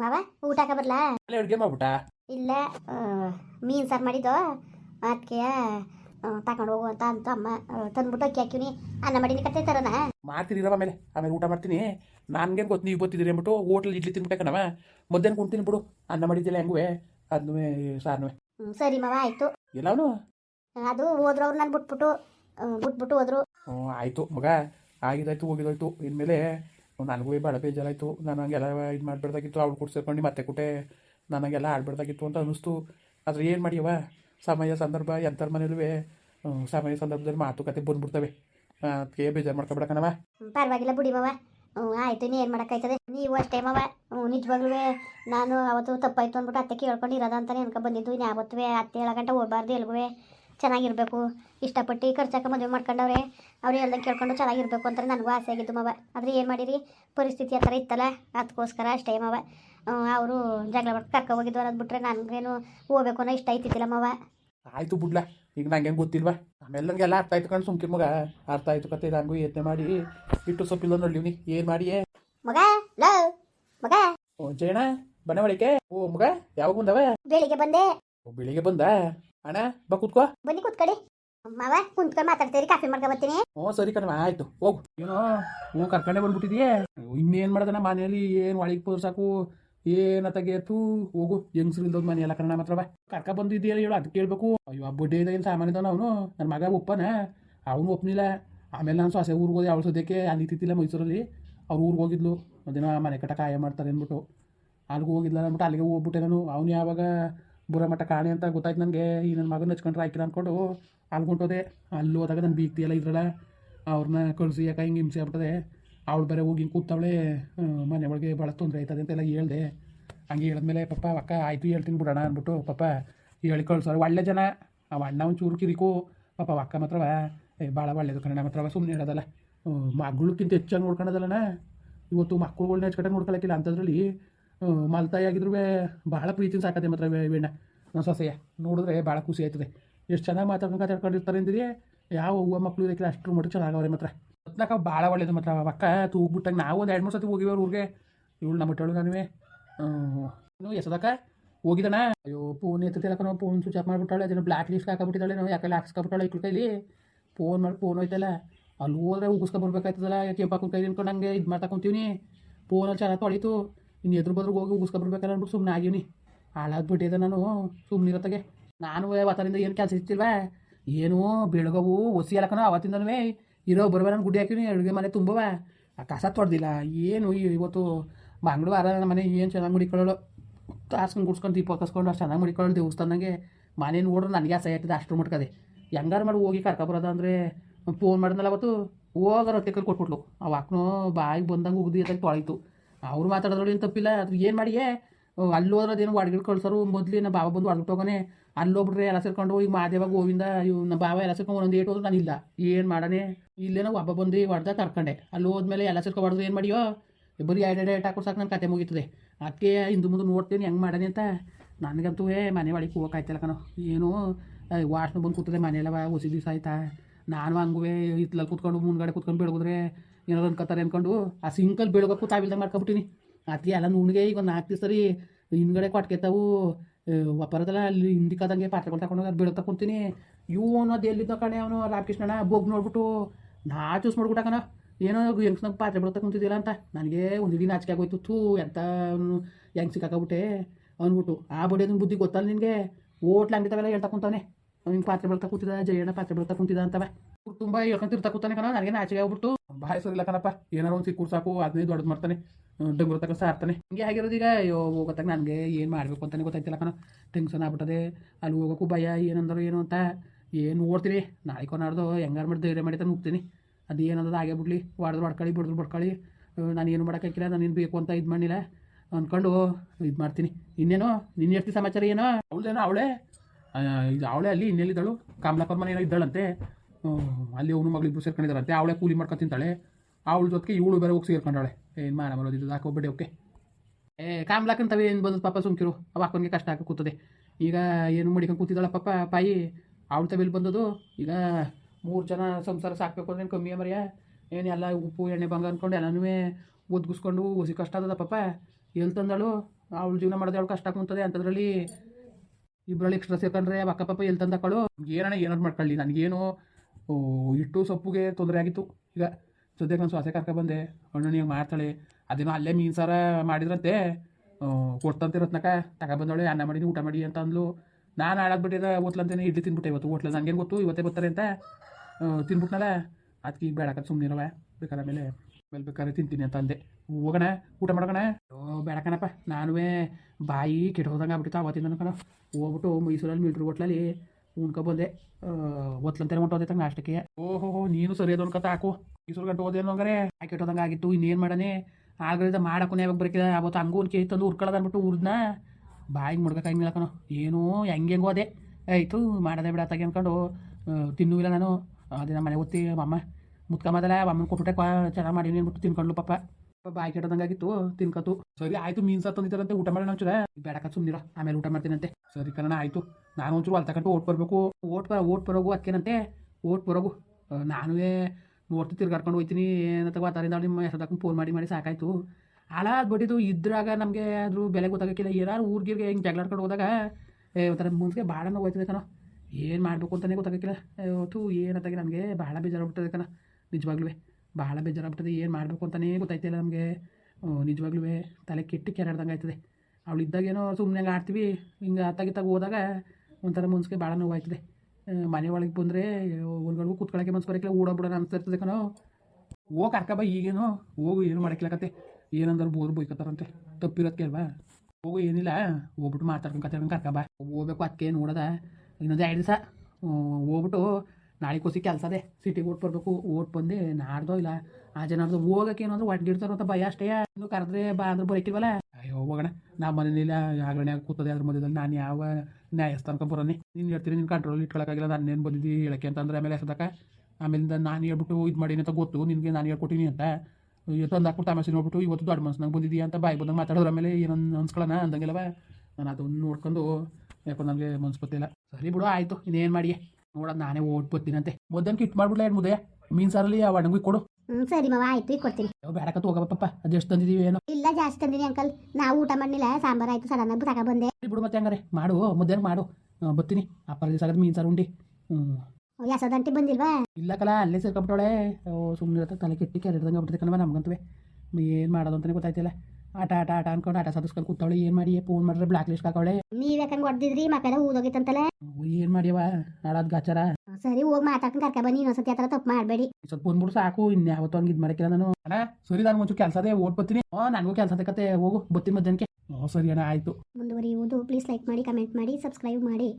ಮಾವ ಊಟ ಹಾಕ ಬರ್ಲಾ? ಅಲ್ಲೇ ಅಡುಗೆ ಮಾಡ್ಬಿಟ್ಟ. ಇಲ್ಲ ಮೀನು ಸಾರು ಮಾಡಿದ್ದು. ಅದಕ್ಕೆ ತಗೊಂಡು ಹೋಗು ಅಂತ ಅಂತ ಅಮ್ಮ ತಂದ್ಬಿಟ್ಟು ಅಕ್ಕಿ ಹಾಕಿವ್ನಿ ಅನ್ನ ಮಾಡಿನಿ ಕತ್ತೆ ತರೋಣ. ಮಾಡ್ತೀರಿರವ ಆಮೇಲೆ ಆಮೇಲೆ ಊಟ ಮಾಡ್ತೀನಿ. ನನ್ಗೇನು ಗೊತ್ತು ನೀವು ಗೊತ್ತಿದ್ದೀರಿ ಅಂದ್ಬಿಟ್ಟು ಹೋಟ್ಲ್ ಇಡ್ಲಿ ತಿನ್ಬೇಕನವ ಮಧ್ಯಾಹ್ನ ಕುಂತೀನಿ ಬಿಡು ಅನ್ನ ಮಾಡಿದ್ದಿಲ್ಲ ಹೆಂಗುವೆ? ಅದನ್ನೂ ಸಾರ್ನುವೆ. ಹ್ಞೂ ಸರಿ ಮಾವ ಆಯಿತು. ಎಲ್ಲವನು? ಅದು ಹೋದ್ರು ಅವ್ರು ನಾನು ಬಿಟ್ಬಿಟ್ಟು ಬಿಟ್ಬಿಟ್ಟು ಹೋದ್ರು. ಹ್ಞೂ ಆಯಿತು ಮಗ. ಆಗಿದಾಯ್ತು ಹೋಗಿದಾಯ್ತು ಇನ್ಮೇಲೆ ನನಗೂ ಭಾಳ ಬೇಜಾರಾಯಿತು ನಾನು ಹಂಗೆಲ್ಲ ಇದು ಮಾಡಬೇಡ್ದಾಗಿತ್ತು. ಅವ್ಳು ಕೂಡ ಸೇರ್ಕೊಂಡು ಮತ್ತೆ ಕೊಟ್ಟೆ ನನಗೆಲ್ಲ ಆಡ್ಬಾರ್ದಾಗಿತ್ತು ಅಂತ ಅನ್ನಿಸ್ತು. ಆದರೆ ಏನು ಮಾಡ್ಯವ? ಸಮಯ, ಸಂದರ್ಭ ಎಂಥರ ಮನೇಲೂ ಸಮಯ, ಸಂದರ್ಭದಲ್ಲಿ ಮಾತುಕತೆ ಬಂದ್ಬಿಡ್ತವೆ. ಅದಕ್ಕೆ ಬೇಜಾರು ಮಾಡ್ಕೊಬಿಡಕ್ಕನವ ಪರವಾಗಿಲ್ಲ ಬಿಡಿ ಮಾವ. ಹ್ಞೂ ಆಯಿತು ಏನು ಮಾಡೋಕ್ಕಾಯ್ತದೆ? ನೀವು ಅಷ್ಟೇ ಮಾವ. ಹ್ಞೂ ನಿಜವಾಗ್ಲೂ ನಾನು ಅವತ್ತು ತಪ್ಪಾಯ್ತು ಅಂದ್ಬಿಟ್ಟು ಅತ್ತೆ ಕೇಳ್ಕೊಂಡು ಅಂತಾನೆ ಅನ್ಕೊ ಬಂದಿದ್ದು. ಇನ್ನು ಯಾವತ್ತೂ ಅತ್ತೆ ಹೇಳೋ ಗಂಟೆ ಹೋಗ್ಬಾರ್ದು ಎಲ್ಗೂ ಚೆನ್ನಾಗಿರ್ಬೇಕು. ಇಷ್ಟಪಟ್ಟು ಖರ್ಚಾಕ ಮದುವೆ ಮಾಡ್ಕೊಂಡವ್ರೆ ಅವ್ರು ಎಲ್ಲ ಕೇಳ್ಕೊಂಡು ಚೆನ್ನಾಗಿರ್ಬೇಕು ಅಂತ ನನಗೂ ಆಸೆ ಆಗಿದ್ದು ಮಾವ. ಆದರೆ ಏನು ಮಾಡಿರಿ? ಪರಿಸ್ಥಿತಿ ಆ ಥರ ಇತ್ತಲ್ಲ ಅದಕ್ಕೋಸ್ಕರ ಅಷ್ಟೇ ಮಾವ. ಅವರು ಜಗಳ ಮಾಡಿ ಕರ್ಕೊ ಹೋಗಿದ್ದು ಅನ್ನೋದು ಬಿಟ್ರೆ ನನಗೇನು ಹೋಗ್ಬೇಕು ಅನ್ನೋ ಇಷ್ಟ ಆಯ್ತಿದ್ದಿಲ್ಲ ಮಾವ. ಆಯಿತು ಬಿಡ್ಲ ಈಗ ನಂಗೇನು ಗೊತ್ತಿಲ್ವಾ? ಆಮೇಲೆ ನನಗೆಲ್ಲ ಅರ್ಥ ಆಯ್ತು ಕಣ್ ಸುಮ್ಕಿ ಮಗ. ಅರ್ಥ ಆಯ್ತು ಕತೆ ನನಗೂ ಯತ್ನೆ ಮಾಡಿ. ಇಟ್ಟು ಸೊಪ್ಪಿಲ್ಲ ನೋಡ್ಲಿವ್ನಿ ಏನು ಮಾಡಿಯೇ? ಮಗ ಲೋ ಮಗ. ಓ ಜಯಣ ಓ ಮಗ ಯಾವಾಗ ಬಂದವ? ಬೆಳಿಗ್ಗೆ ಬಂದೆ. ಓ ಬೆಳಿಗ್ಗೆ ಬಂದ? ಅಣ್ಣ ಬಾ ಕೂತ್ಕೋ. ಬನ್ನಿ ಕೂತ್ಕಡಿ ಮಾವ ಕುಂತ್ಕೊಂಡು ಮಾತಾಡ್ತೀರಿ ಕಾಫಿ ಮಾಡ್ಕೊ ಬರ್ತೀನಿ ಹ್ಞೂ ಸರಿ ಕಣವ ಆಯ್ತು ಹೋಗು. ಏನೋ ಹ್ಞೂ ಕರ್ಕೊಂಡೇ ಬಂದ್ಬಿಟ್ಟಿದೆಯೇ? ಇನ್ನೇನು ಮಾಡೋದಣ್ಣ ಮನೆಯಲ್ಲಿ? ಏನು ಒಳಗೆ ಪೋರ್ಸಾಕು ತಗೇತು ಹೋಗು ಹೆಂಗ್ಸ್ರು ಇಲ್ದೋದ್ ಮನೆ ಎಲ್ಲ ಕನ್ನಡ ಮಾತ್ರ ಬಾ. ಕರ್ಕ ಬಂದಿದ್ದೀಯಲ್ಲ ಹೇಳು ಅದಕ್ಕೆ ಕೇಳಬೇಕು ಅಯ್ಯೋ ಬಡ್ಡೆ ಏನು ಸಾಮಾನ್ಯ ಇದ್ದಾನ ಅವನು? ನನ್ನ ಮಗ ಒಪ್ಪನ ಅವನು ಒಪ್ಪನಿಲ್ಲ ಆಮೇಲೆ ನಾನು ಸೊಸೆ ಊರಿಗೆ ಹೋದೆ ಅವಳು ಸದ್ಯಕ್ಕೆ ಅಲ್ಲಿ ತಿತ್ತಿಲ್ಲ ಮೈಸೂರಲ್ಲಿ. ಅವ್ರು ಊರಿಗೆ ಹೋಗಿದ್ಲು. ಒಂದಿನ ಮನೆ ಕಟ್ಟ ಕಾಯ ಮಾಡ್ತಾರೆ ಅಂದ್ಬಿಟ್ಟು. ಅಲ್ಲಿಗೆ ಹೋಗಿದ್ಲ ಅಂದ್ಬಿಟ್ಟು ಅಲ್ಲಿಗೆ ಹೋಗ್ಬಿಟ್ಟೆ ನಾನು. ಅವನು ಯಾವಾಗ ಬುರ ಮಠ ಕಾಣಿ ಅಂತ ಗೊತ್ತಾಯ್ತು ನನಗೆ ಈ ನನ್ನ ಮಗನ ಹಚ್ಕೊಂಡ್ರೆ ಹಾಕಿಲ್ಲ ಅಂದ್ಕೊಂಡು ಅಲ್ಲಿ ಹೊಂಟೋದೆ ಅಲ್ಲಿ ಹೋದಾಗ ನನ್ನ ಬೀಗ್ತಿಯಲ್ಲ ಇದ್ರಲ್ಲ ಅವ್ರನ್ನ ಕಳಿಸಿ ಯಾಕೆ ಹಿಂಗೆ ಹಿಂಸೆ ಆಗ್ಬಿಟ್ಟದೆ. ಅವಳು ಬೇರೆ ಹೋಗಿ ಹಿಂಗೆ ಕೂತವಳೆ ಮನೆ ಒಳಗೆ ಭಾಳ ತೊಂದರೆ ಆಯ್ತದೆ ಅಂತೆಲ್ಲ ಹೇಳ್ದೆ. ಹಂಗೆ ಹೇಳಿದ್ಮೇಲೆ, ಪಪ್ಪ, ಅಕ್ಕ, ಆಯಿತು, ಹೇಳ್ತೀನಿ ಬಿಡೋಣ ಅಂದ್ಬಿಟ್ಟು, ಪಪ್ಪ, ಹೇಳಿ ಕಳ್ಸೋರು ಒಳ್ಳೆ ಜನ. ಅವ ಅಣ್ಣ ಒಂಚೂರು ಕಿರಿಕು. ಪಪ್ಪ ಅಕ್ಕ ಮಾತ್ರವ. ಏ ಭಾಳ ಒಳ್ಳೇದು ಕನ್ನಡ ಮಾತ್ರವ ಸುಮ್ಮನೆ ಹೇಳೋದಲ್ಲ. ಮಗಳಕ್ಕಿಂತ ಹೆಚ್ಚಾಗಿ ನೋಡ್ಕೊಳೋದಲ್ಲಣ್ಣ ಇವತ್ತು ಮಕ್ಕಳುಗಳ್ನ ಹೆಚ್ಚು ನೋಡ್ಕೊಳಕ್ಕಿಲ್ಲ ಅಂಥದ್ರಲ್ಲಿ ಮಲ್ತಾಯಿ ಆಗಿದ್ರು ಬಹಳ ಪ್ರೀತಿನ ಸಾಕತ್ತೆ ಮಾತ್ರ ವೀಣ. ನಮ್ಮ ಸೊಸೆಯ. ನೋಡಿದ್ರೆ ಭಾಳ ಖುಷಿ ಆಯ್ತದೆ. ಎಷ್ಟು ಚೆನ್ನಾಗಿ ಮಾತಾಡ್ಕೊಂಡು ಮಾತಾಡ್ಕೊಂಡಿರ್ತಾರೆ ಅಂದಿರಿ ಯಾವ ಹೂವು ಮಕ್ಕಳು ಇದಕ್ಕಿಲ್ಲ ಅಷ್ಟು ಮಟ್ಟ ಚೆನ್ನಾಗವ್ರೆ ಮಾತ್ರ. ಹೊತ್ನಾಕ ಭಾಳ ಒಳ್ಳೇದು ಮಾತ್ರ. ಅಕ್ಕ ತೂಗ್ಬಿಟ್ಟಾಗ ನಾವು ಒಂದು ಎರಡು ಮೂರು ಸತಿ ಹೋಗಿವ್ರು ಊರಿಗೆ. ಇವಳು ನಮ್ಮ ಇಟ್ಟಳು ನಾನುವೆ. ಹ್ಞೂ. ಎಸದಕ್ಕ ಹೋಗಿದಣ ಅಯ್ಯೋ ಫೋನ್ ಎತ್ತಿಲ್ಲ ನಾವು ಫೋನ್ ಸ್ವಿಚ್ ಆಫ್ ಮಾಡಿಬಿಟ್ಟಾಳೆ. ಅದನ್ನು ಬ್ಲ್ಯಾಕ್ ಲಿಸ್ಟ್ ಹಾಕಬಿಟ್ಟಿದ್ದಾಳೆ ನಾವು ಯಾಕೆಲ್ಲ ಹಾಕ್ಸ್ಕೊಬಿಟ್ಟಾಳೆ ಇಕ್ಕಳ ಕೈಲಿ. ಫೋನ್ ಮಾಡಿ ಫೋನ್ ಹೋಯ್ತಲ್ಲ. ಅಲ್ಲಿ ಹೋದ್ರೆ ಉಗಿಸ್ಕೊಬರ್ಬೇಕಾಯ್ತದಲ್ಲ ಕೆಂಪಾಕೊಂಡು ಪಾಕ ಕೈ ನಿಂತ್ಕೊಂಡು ಹಂಗೆ ಇದು ಮಾಡ್ತಾಕೊಂತೀವಿ ಫೋನಲ್ಲಿ ಚೆನ್ನಾಗಿ ತೊಳಿತು. ಇನ್ನು ಎದುರು ಬದ್ರಿಗೆ ಹೋಗಿ ಉಗಿಸ್ಕೊಬರ್ಬೇಕಲ್ಲ ಅಂದ್ಬಿಟ್ಟು ಸುಮ್ಮನೆ ಆಗೀನಿ ಹಾಳಾಗ್ಬಿಟ್ಟಿದೆ ನಾನು. ಸುಮ್ಮನೆ ಇರತ್ತಾಗೆ. ನಾನು ಅವತ್ತರಿಂದ ಏನು ಕೆಲಸ ಇರ್ತಿಲ್ವ? ಏನು, ಬೆಳಗವು, ಒಸಿ ಅಲ್ಲಕನೋ ಅವತ್ತಿಂದನೂ ಇರೋ, ಬರುವೆ ನಾನು ಗುಡಿ ಹಾಕಿನಿ ಅಡುಗೆ ಮನೆ ತುಂಬವ. ಆ ಕಸ ತೊಡ್ದಿಲ್ಲ. ಏನು ಇವತ್ತು ಮಂಗಳವಾರ ನನ್ನ ಮನೆ ಏನು ಚೆನ್ನಾಗಿ ಮುಡಿಕೊಳ್ಳೋಳು. ತಾಸ್ಕೊಂಡು ಗುಡ್ಸ್ಕೊಂಡು ದೀಪ ಕಸ್ಕೊಂಡು ಅಷ್ಟು ಚೆನ್ನಾಗಿ ಮುಡಿಕೊಳ್ಳೋಳು ದೇವಸ್ಥಾನಂಗೆ. ಮನೆ ನೋಡ್ರೆ ನನಗೆ ಆಸೆ ಆಯ್ತದೆ ಅಷ್ಟ್ರ ಮುಟ್ಕದೆ. ಹೆಂಗಾರು ಮಾಡಿ ಹೋಗಿ ಕರ್ಕೊಬರೋದ ಅಂದರೆ ಫೋನ್ ಮಾಡಿದ್ನಲ್ಲ ಅವತ್ತು. ಹೋಗೋರು ತೆಕ್ಕಲ್ಲಿ ಕೊಟ್ಬಿಟ್ಲು. ಅವ ಬಾಯಿಗೆ ಬಂದಂಗೆ ಉಗ್ದು ಅಂತ ತೊಳಿತು ಅವ್ರು ಮಾತಾಡೋದ್ರಲ್ಲಿ ಏನು ತಪ್ಪಿಲ್ಲ. ಅದು ಏನು ಮಾಡಿಯೇ ಅಲ್ಲಿ ಹೋದ್ರದೇನು ಒಡಗಿಡ್ ಕಳ್ಸೋರು, ಮೊದ್ಲು ನಮ್ಮ ಬಾಬಾ ಬಂದು ಹೊಡ್ಬಿಟ್ಟು ಹೋಗೋನೆ, ಅಲ್ಲಿ ಹೋಗ್ಬಿಟ್ರೆ ಎಲ್ಲ ಸೇರ್ಕೊಂಡು ಈಗ ಮಾದೇವ, ಗೋವಿಂದ ಇವ್ ನಮ್ಮ ಬಾಬಾ ಎಲ್ಲ ಸೇರ್ಕೊಂಡು ಒಂದೊಂದು ಏಟ್ ಹೋದ್ರು ನಾನು ಇಲ್ಲ. ಏನು ಮಾಡನೆ? ಇಲ್ಲೇನೋ ಒಬ್ಬ ಬಂದು ಹೊಡ್ದ ಕರ್ಕೊಂಡೆ. ಅಲ್ಲಿ ಹೋದ್ಮೇಲೆ ಎಲ್ಲ ಸೇರ್ಕೊಂಡು ಏನು ಮಾಡಿಯೋ ಬರೀ ಎರಡು ಎರಡು ಹಾಕೋ ಸಾಕು ನನ್ನ ಕತೆ ಮುಗೀತದೆ. ಅದಕ್ಕೆ ಹಿಂದೆ ಮುಂದೆ ನೋಡ್ತೀನಿ ಹೆಂಗೆ ಮಾಡನೆ ಅಂತ ನನಗಂತೂ ಮನೆ ಒಳಗೆ ಹೋಗೋಕ್ಕಾಯ್ತಲ್ಲ ಕಣೋ. ಏನು ವಾಸನೆ ಬಂದು ಕೂತದೆ ಮನೆಯಲ್ಲ ಹೊಸಿ ದಿವಸ ಆಯ್ತಾ. ನಾನು ಹಂಗೂ ಇತ್ಲಲ್ಲಿ ಕೂತ್ಕೊಂಡು, ಮುಂದ್ಗಡೆ ಕೂತ್ಕೊಂಡು ಬೆಳಗಿದ್ರೆ ಏನಾರು ಅನ್ಕೋತಾರೆ ಅನ್ಕೊಂಡು, ಆ ಸಿಂಕಲ್ ಬೆಳಗೋಕ್ಕೂ ತಾವಿಲ್ದಂಗೆ ಮಾಡ್ಕೊಬಿಟ್ಟಿನಿ. ಅದಕ್ಕೆ ಎಲ್ಲ ನುಣ್ಗೆ ಈಗ ಒಂದು ನಾಲ್ಕು ಸರಿ ಹಿಂದ್ಗಡೆ ಕೊಟ್ಕೆತಾವು ಒಪ್ಪರದಲ್ಲ ಅಲ್ಲಿ ಹಿಂದಿಕ್ಕದಂಗೆ ಪಾತ್ರೆಗಳು ತಗೊಂಡು ಹೋಗಿ ಕುಂತೀನಿ. ತಗೊಂತೀನಿ ಇವನು ಅದು ಎಲ್ಲಿದ್ದ ಕಣೆ ಅವನು ರಾಮಕೃಷ್ಣಣ್ಣ ಬೋಗ್ ನೋಡ್ಬಿಟ್ಟು ನಾ ಚೂಸ್ ಏನೋ ಹೆಂಗ್ಸ್ನಾಗ ಪಾತ್ರೆ ಬೆಳಗ್ಗೆ ಕುಂತಿದ್ದೀರ ಅಂತ. ನನಗೆ ಒಂದು ಇಡೀ ನಾಚಿಕೆ ಆಗೋಯ್ತು. ಥೂ, ಎಂತ ಹೆಂಗ್ ಸಿಕ್ಕಾಕಬಿಟ್ಟೆ. ಅಂದ್ಬಿಟ್ಟು ಆ ಬಡಿಯೋದನ್ನ ಬುದ್ಧಿ ಗೊತ್ತಲ್ಲ ನಿನಗೆ? ಹೋಟ್ಲ್ ಅಂಗಡಿತಾವೆಲ್ಲ ಹೇಳ್ತಾ ಕುಂತಾನೆ ಹಿಂಗೆ ಪಾತ್ರೆ ಬೆಳ್ತಾ ಕೂತಿದ ಜಯಣ್ಣ ಪಾತ್ರೆ ಬೆಳ್ತಾ ಕುಂತಿದ ಅಂತವ. ತುಂಬ ಹೇಳ್ಕೊಂತಿರ್ತಾ ಕೂತಾನೆ ಕಣ ನನಗೆ ನಾಚಿಕೆ ಆಗ್ಬಿಟ್ಟು. ಬಾಯ್ ಸರಿಲ್ಲ ಕಣಪ್ಪ. ಏನಾರು ಒಂದು ಸಿಕ್ಕೂರು ಸಾಕು ಅದನ್ನೇ ದೊಡ್ಡದು ಮಾಡ್ತಾನೆ. ಡಂಗುರ ತಕ ಸಾರ್ತಾನೆ. ಹಿಂಗೆ ಆಗಿರೋದು ಈಗ ಅಯ್ಯೋ ಹೋಗೋತ್ತಾಗ ನನಗೆ ಏನು ಮಾಡಬೇಕು ಅಂತಾನೆ ಗೊತ್ತಾಯ್ತಿಲ್ಲ ಕಣ. ಟೆನ್ಷನ್ ಆಗ್ಬಿಟ್ಟದೆ. ಅಲ್ಲಿ ಹೋಗೋಕ್ಕೂ ಭಯ ಏನಂದ್ರು ಏನು ಅಂತ. ಏನು ನೋಡ್ತೀನಿ. ನಾಳೆ ಕೊನಾಡ್ದು ಹೆಂಗಾರು ಮಾಡಿ ಧೈರ್ಯ ಮಾಡಿ ಹೋಗ್ತೀನಿ. ಅದು ಏನಂದ್ರೆ ಆಗೇ ಬಿಡ್ಲಿ. ಹೊಡೆದ್ರು ಹೊಡ್ಕೊಳ್ಳಿ ಬಿಡಿದ್ರು ಬಡ್ಕೊಳ್ಳಿ ನಾನು ಏನು ಮಾಡೋಕ್ಕಾಗಿಲ್ಲ ನಾನು ಏನು ಬೇಕು ಅಂತ ಇದು ಮಾಡಿಲ್ಲ ಅಂದ್ಕೊಂಡು ಇದು ಮಾಡ್ತೀನಿ. ಇನ್ನೇನು ನಿನ್ನ ಎಷ್ಟು ಸಮಾಚಾರ ಏನೋ. ಅವಳೇನೋ ಅವಳೇ. ಇದು ಅವಳೆ ಅಲ್ಲಿ ಇನ್ನೆಲ್ಲಿದ್ದಾಳು ಕಮಲಾಕರ್ ಮನೆ ಏನೋ ಇದ್ದಾಳಂತೆ ಅಲ್ಲಿ ಅವನು ಮಗಳಿಬ್ರು ಸೇರ್ಕೊಂಡಿದ್ದಾರಂತೆ. ಅವಳೆ ಕೂಲಿ ಮಾಡ್ಕೊಂಡು ತಿಂತಾಳೆ. ಅವಳ ಜೊತೆಗೆ ಇವಳು ಬೇರೆ ಹೋಗಿ ಸೇರ್ಕೊಂಡಾಳೆ. ಏನು ಮಾನ ಬರೋದು ಇದು ಹಾಕೋಬೇಡಿ ಓಕೆ. ಏ ಕಾಮ್ಲಾಕಂತವೇ ಏನು ಬಂದದ್ದು ಪಾಪ ಸುಮ್ಕಿರು. ಅವ ಅಕ್ಕನಿಗೆ ಕಷ್ಟ ಹಾಕಿ ಕೂತದೆ. ಈಗ ಏನು ಮಡಿಕೊಂಡು ಕೂತಿದ್ದಾಳೆ ಪಾಪ ಪಾಯಿ ಅವಳ ತವಿಲ್ ಬಂದದು ಈಗ ಮೂರು ಜನ ಸಂಸಾರ ಸಾಕಬೇಕು ಅಂದ್ರೆ ಕಮ್ಮಿ ಮರ್ಯ ಏನು ಎಲ್ಲ ಉಪ್ಪು, ಎಣ್ಣೆ ಬಂಗ ಅಂದ್ಕೊಂಡು ಎಲ್ಲನೂ ಒದ್ಗಿಸ್ಕೊಂಡು ಹೊಸಿ ಕಷ್ಟ ಆದದ ಪಾಪ. ಎಲ್ಲಿ ತಂದಳು? ಅವಳು ಜೀವನ ಮಾಡೋದು ಅವಳು ಕಷ್ಟ ಕುಂತದೆ ಅಂಥದ್ರಲ್ಲಿ ಇಬ್ಬರಲ್ಲಿ ಎಕ್ಸ್ಟ್ರಾ ಸೇರ್ಕೊಂಡ್ರೆ ಅಕ್ಕಪಪ್ಪ ಪಾಪ ಎಲ್ಲಿ ತಂದಕ್ಕಳು ಏನಣ್ಣ ಏನಾರು ಮಾಡ್ಕೊಳ್ಳಿ, ನನಗೇನು ಇಟ್ಟು ಸೊಪ್ಪುಗೆ ತೊಂದರೆ ಆಗಿತ್ತು. ಈಗ ಸದ್ಯಕ್ಕೆ ನಾನು ಸ್ವಾಸೆ ಕರ್ಕೊ ಬಂದೆ. ಅಣ್ಣನಿಗೆ ಮಾಡ್ತಾಳೆ. ಅದೇನೋ ಅಲ್ಲೇ ಮೀನು ಸಾರ ಮಾಡಿದ್ರಂತೆ. ಕೊಡ್ತಂತೆ ರತ್ನಕ ತಗೊಬಂದವಳೆ ಅನ್ನ ಮಾಡಿ, ಊಟ ಮಾಡಿ ಅಂತ ಅಂದ್ಲು. ನಾನು ಆಡಾದ್ಬಿಟ್ಟಿದ್ದೆ ಓಟ್ಲಂತೇನೆ ಇಡ್ಲಿ ತಿನ್ಬಿಟ್ಟೆ ಇವತ್ತು. ಹೋಟ್ಲ ನನಗೇನು ಗೊತ್ತು? ಇವತ್ತೇ ಬರ್ತಾರೆ ಅಂತ. ತಿನ್ಬಿಟ್ನಲ್ಲ. ಅದಕ್ಕೆ ಈಗ ಬೇಡಕ್ಕ ಸುಮ್ಮನಿರವ ಬೇಕಾದ ಮೇಲೆ ಮೇಲೆ ಬೇಕಾದ್ರೆ ತಿಂತೀನಿ ಅಂತ ಅಂದೆ ಹೋಗೋಣ, ಊಟ ಮಾಡೋಣ ಓ, ಬೇಡ ಕಣಪ್ಪ ನಾನು ಬಾಯಿ ಕೆಟ್ಟು ಹೋದಂಗೆ ಆಗ್ಬಿಟ್ಟಿತ್ತು ಅವತ್ತಿಂದ ಕಣ. ಹೋಗ್ಬಿಟ್ಟು ಮೈಸೂರಲ್ಲಿ ಮೀಟ್ರ್ ಹೋಟ್ಲಲ್ಲಿ ಉಣ್ಕೊಬಂದೆ. ಒತ್ಲಂತಾರೆ ತಂಗ ನಾಷ್ಟಕ್ಕೆ ಓಹೋ ನೀನು ಸರಿ ಅದು ಆಕು ಹಾಕು. ಮೈಸೂರು ಗಂಟೆ ಹೋದೇನು ಹಂಗಾರೆ. ಆ ಕೆಟ್ಟೋದಂಗೆ ಆಗಿತ್ತು, ಇನ್ನೇನು ಮಾಡನೆ ಆಗಲಿಂದ ಮಾಡಕ್ಕೂ ಯಾವಾಗ ಬರಕಿಲ್ಲ. ಅವತ್ತು ಹಂಗೂ ಒಂದು ಕೇಳಿ ತಂದು ಉರ್ಕೊಳ್ಳೋದು ಅಂದ್ಬಿಟ್ಟು ಉರ್ದನ್ನ ಬಾಯಿಗೆ ಮುಡ್ಬೇಕಾಗಿಲ್ಲ ಕಣೋ. ಏನು ಹೆಂಗೆ ಹೆಂಗೋ ಅದೇ. ಆಯಿತು, ಮಾಡೋದೇ ಬಿಡ ತಗೆ ಅಂದ್ಕೊಂಡು ತಿನ್ನೂ ಇಲ್ಲ ನಾನು. ಅದೇ ನಮ್ಮ ಮನೆ ಓದ್ತಿ ಅಮ್ಮ ಮುತ್ಕೊಂಬದಲ್ಲ ಅಮ್ಮನ ಕೊಟ್ಟೆ ಕ್ವಾ ಚೆನ್ನಾಗಿ ಮಾಡೀನಿ ಅಂದ್ಬಿಟ್ಟು ತಿನ್ಕೊಂಡ್ಲು ಪಾಪ. ಬಾಯಿ ಕೆಟ್ಟದಂಗಾಗಿತ್ತು ತಿನ್ಕತು. ಸರಿ ಆಯ್ತು ಮೀನ್ ಸಾರ್ ತಂದಿದ್ದಾರಂತೆ ಊಟ ಮಾಡೋಣ ಒಂಚೂರ. ಬೇಡಕ ಸುಮ್ಮನಿರೋ ಆಮೇಲೆ ಊಟ ಮಾಡ್ತೀನಂತೆ ಸರಿ ಕಣ ಆಯ್ತು. ನಾನು ಒಂಚೂರು ಅಲ್ಲಿ ತಗೊಂಡು ಓಟ್ ಬರಬೇಕು. ಓಟ್ ಬರ ಓಟ್ ಬರೋಗು ಅದಕ್ಕೇನಂತೆ ಓಟ್ ಬರೋಗು. ನಾನು ನೋಡ್ತಿ ತಿರ್ಗಾಡ್ಕೊಂಡು ಹೋಗ್ತೀನಿ ಏನಂತ ಗೊತ್ತಾರಿಂದ ನಿಮ್ಮ ಹೆಸರು ಫೋನ್ ಮಾಡಿ ಮಾಡಿ ಸಾಕಾಯ್ತು. ಹಾಳಾದ್ ಬಟ್ಟಿದ್ದು ಇದ್ರಾಗ ನಮಗೆ ಅದ್ರ ಬೆಲೆ ಗೊತ್ತಾಗಕ್ಕಿಲ್ಲ. ಏನಾರು ಊರ್ಗಿರ್ಗೆ ಹಿಂಗೆ ಜಗಳಾಡ್ಕೊಂಡು ಹೋದಾಗ ಏ, ಒಂಥರ ಮುನ್ಸಿಗೆ ಭಾಳ ನೋವು ಹೋಯ್ತದೆ ಕಣ. ಏನು ಮಾಡಬೇಕು ಅಂತಲೇ ಗೊತ್ತಾಗಕ್ಕಿಲ್ಲ. ಇವತ್ತು ಏನಂತಾಗಿ ನನಗೆ ಭಾಳ ಬೇಜಾರಾಗ್ಬಿಟ್ಟದೆ ಕಣ. ನಿಜವಾಗ್ಲೂ ಭಾಳ ಬೇಜಾರಾಗ್ಬಿಟ್ಟದೆ, ಏನು ಮಾಡಬೇಕು ಅಂತಲೇ ಗೊತ್ತಾಯ್ತಿಲ್ಲ ನಮಗೆ. ನಿಜವಾಗ್ಲೂ ತಲೆ ಕೆಟ್ಟಿ ಕೆರಾಡ್ದಂಗೆ ಆಯ್ತದೆ. ಅವಳು ಇದ್ದಾಗೇನೋ ಸುಮ್ಮನೆ ಹಂಗೆ ಆಡ್ತೀವಿ, ಹಿಂಗೆ ಅತ್ತಾಗಿತ್ತಾಗ ಹೋದಾಗ ಒಂಥರ ಮುನ್ಸ್ಕೆ ಭಾಳ ನೋವಾಯ್ತದೆ. ಮನೆ ಒಳಗೆ ಬಂದರೆ ಒಂದ್ಗಳಿಗೂ ಕುತ್ಕೊಳ್ಳೋಕೆ ಮನ್ಸು ಬರೋಕ್ಕಿಲ್ಲ ಓಡೋಗ್ಬಿಡೋಣ ಅನಿಸ್ತಿರ್ತದೆ ಕಣೋ. ಹೋಗಿ ಕರ್ಕಬ ಈಗೇನು. ಹೋಗು, ಏನು ಮಾಡೋಕ್ಕಿಲ್ಲಕತ್ತೆ ಏನಂದ್ರೆ ಬೋರ್ ಬೈಕತ್ತಾರಂತೆ ತಪ್ಪಿರೋದಕ್ಕೆ ಅಲ್ವಾ ಹೋಗು, ಏನಿಲ್ಲ. ಹೋಗ್ಬಿಟ್ಟು ಮಾತಾಡ್ಕೊಂಡು ಕತ್ಕೊಂಡು ಕರ್ಕಬ ಹೋಗ್ಬೇಕು, ಅದಕ್ಕೆ ನೋಡೋದ. ಇನ್ನೊಂದು ಎರಡು ದಿವಸ. ಹೋಗ್ಬಿಟ್ಟು ನಾಳೆ ಕೂಸಿ ಕೆಲಸ ಅದೇ ಸಿಟಿಗೆ ಓಟ್ ಬರಬೇಕು, ಓಟ್ ಬಂದು ನಾಡ್ದೋ ಇಲ್ಲ, ಆ ಜನಾರ್ದು ಹೋಗಕ್ಕೆ ಏನಂದ್ರೆ ಒಡ್ಗಿಡ್ತಾರೋ ಅಂತ ಭಯ ಅಷ್ಟೇ. ಇನ್ನು ಕರೆದ್ರೆ ಬಾ ಅಂದ್ರೆ ಬರೋಕ್ಕಿಲ್ವಲ್ಲ ಅಯ್ಯೋ, ಹೋಗೋಣ. ನಾ ಮನೇಲಿಲ್ಲ ಆಗರಣೆ ಕೂತದೆ ಅದ್ರ ಮಧ್ಯದಲ್ಲಿ. ನಾನು ಯಾವ ನ್ಯಾಯಸ್ಥಾನಕ್ಕೆ ಬರೋನಿ. ನೀನು ಹೇಳ್ತೀನಿ ನಿನ್ನ ಕಂಟ್ರೋಲ್ ಇಟ್ಕೊಳಕ್ಕಾಗಿಲ್ಲ ನಾನೇನು ಬಂದಿದ್ದು ಹೇಳಕ್ಕೆ ಅಂತಂದ್ರೆ ಆಮೇಲೆ ಹೆಸದಕ್ಕ ಆಮೇಲಿಂದ ನಾನು ಹೇಳ್ಬಿಟ್ಟು ಇದು ಮಾಡೀನಿ ಅಂತ ಗೊತ್ತು, ನಿನಗೆ ನಾನು ಹೇಳ್ಕೊಟ್ಟಿನಿ ಅಂತ. ತಂದು ಹಾಕ್ಬಿಟ್ಟು ಆಮೇಲೆ ನೋಡ್ಬಿಟ್ಟು ಇವತ್ತು ದೊಡ್ಡ ಮನಸ್ಸಿನಾಗ ಬಂದಿದ್ದೀಯ ಅಂತ ಬಾಯಿ ಬಂದಂಗೆ ಮಾತಾಡೋದ್ರ ಆಮೇಲೆ ಏನೊಂದು ಅನ್ಸ್ಕೊಳ್ಳೋಣ ಅಂದಂಗೆಲ್ಲವ. ನಾನು ಅದನ್ನು ನೋಡ್ಕೊಂಡು, ಯಾಕೋ ನನಗೆ ಮನ್ಸು ಬರ್ತಿಲ್ಲ ಸರಿ ಬಿಡು, ಆಯಿತು. ಇನ್ನೇನು ಮಾಡಿ ನೋಡೋದು ನಾನೇ ಓಟ್ ಬರ್ತೀನಂತೆ. ಮೊದಲು ಕಿಟ್ ಮಾಡ್ಬಿಡ್ಲ ಎರಡು ಮುದ್ದೆ ಮೀನು ಸಾರಲ್ಲಿ ಆ ಒಣಗಿ ಕೊಡು. ಹ್ಮ್ ಸರಿ ಮಾವ ಆಯ್ತು ಈಗ ಕೊಡ್ತೀನಿ. ಯಾವ ಬೇಡಕತ್ತು ಹೋಗಪ್ಪ ಅದೆಷ್ಟು ತಂದಿದ್ದೀವಿ ಏನೋ. ಇಲ್ಲ ಜಾಸ್ತಿ ತಂದಿನಿ ಅಂಕಲ್. ನಾವು ಊಟ ಮಾಡಿಲ್ಲ ಸಾಂಬಾರ್ ಆಯ್ತು ಸಡನ್ ಆಗಿ ತಗೊಂಡ್ ಬಂದೆ. ಸರಿ ಬಿಡು ಮತ್ತೆ ಹಂಗಾರೆ. ಮಾಡು ಮುದ್ದೆ ಮಾಡು. ಆ, ಬರ್ತೀನಿ. ಅಪ್ಪ ಸಾಗದ ಮೀನ್ ಸಾರು ಉಂಡಿ. ಹ್ಞೂ ಯಾಸದಂಟಿ ಬಂದಿಲ್ವಾ? ಇಲ್ಲ ಕಲ ಅಲ್ಲೇ ಸೇರ್ಕೊಂಬಿಟ್ಟವಳೆ. ಸುಮ್ಮನೆ ಇರತ್ತೆ ತಲೆ ಕೆಟ್ಟಿ ಕೆರೆದಂಗೆ ಆಗ್ಬಿಟ್ಟಿದೆ ಕಣವ ನಮ್ಗಂತವೆ. ಏನು ಮಾಡೋದು ಅಂತಲೇ ಗೊತ್ತಾಯ್ತಿಲ್ಲ. ಆಟ ಆಟ ಆಟ ಅನ್ಕೊಂಡು ಆಟ ಸದಸ್ಕೊಂಡು ಕೂತಾಳು ಏನು ಮಾಡಿ? ಫೋನ್ ಮಾಡಿದ್ರೆ ಬ್ಲಾಕ್ ಲಿಸ್ಟ್ ಹಾಕವಳೆ. ನೀವ್ ಯಾಕಂಗ್ ಹೊಡ್ದಿದ್ರಿ? ಮಕ್ಕಳ ಊದೋಗಿತ್ತಂತಲ್ಲ. ಏನು ಮಾಡ್ಯವ ನಾಳದ್ ಗಾಚಾರ. ಸರಿ ಹೋಗಿ ಮಾತಾಡ್ಕೊಂಡು ಕರ್ಕ ಬನ್ನಿ. ಇನ್ನೊಂದ್ಸತಿ ಆತರ ತಪ್ಪು ಮಾಡಬೇಡಿ. ಸ್ವಲ್ಪ ಬಂದ್ಬಿಡು ಸಾಕು. ಇನ್ಯಾವತ್ತು ಹಂಗೆ ಇದು ಮಾಡಕ್ಕಿಲ್ಲ ನಾನು. ಅಣ್ಣ ಸರಿ ನಾನು ಒಂಚೂರು ಕೆಲಸ ಅದೇ ಓಟ್ ಬರ್ತೀನಿ. ನನ್ಗೂ ನನಗೂ ಕೆಲಸ ಕತೆ. ಹೋಗು. ಬರ್ತೀನಿ ಮಧ್ಯಾಹ್ನಕ್ಕೆ. ಹ್ಞೂ ಸರಿ ಅಣ್ಣ ಆಯಿತು. ಮುಂದುವರಿಯುವುದು. ಪ್ಲೀಸ್ ಲೈಕ್ ಮಾಡಿ ಕಮೆಂಟ್ ಮಾಡಿ ಸಬ್ಸ್ಕ್ರೈಬ್ ಮಾಡಿ.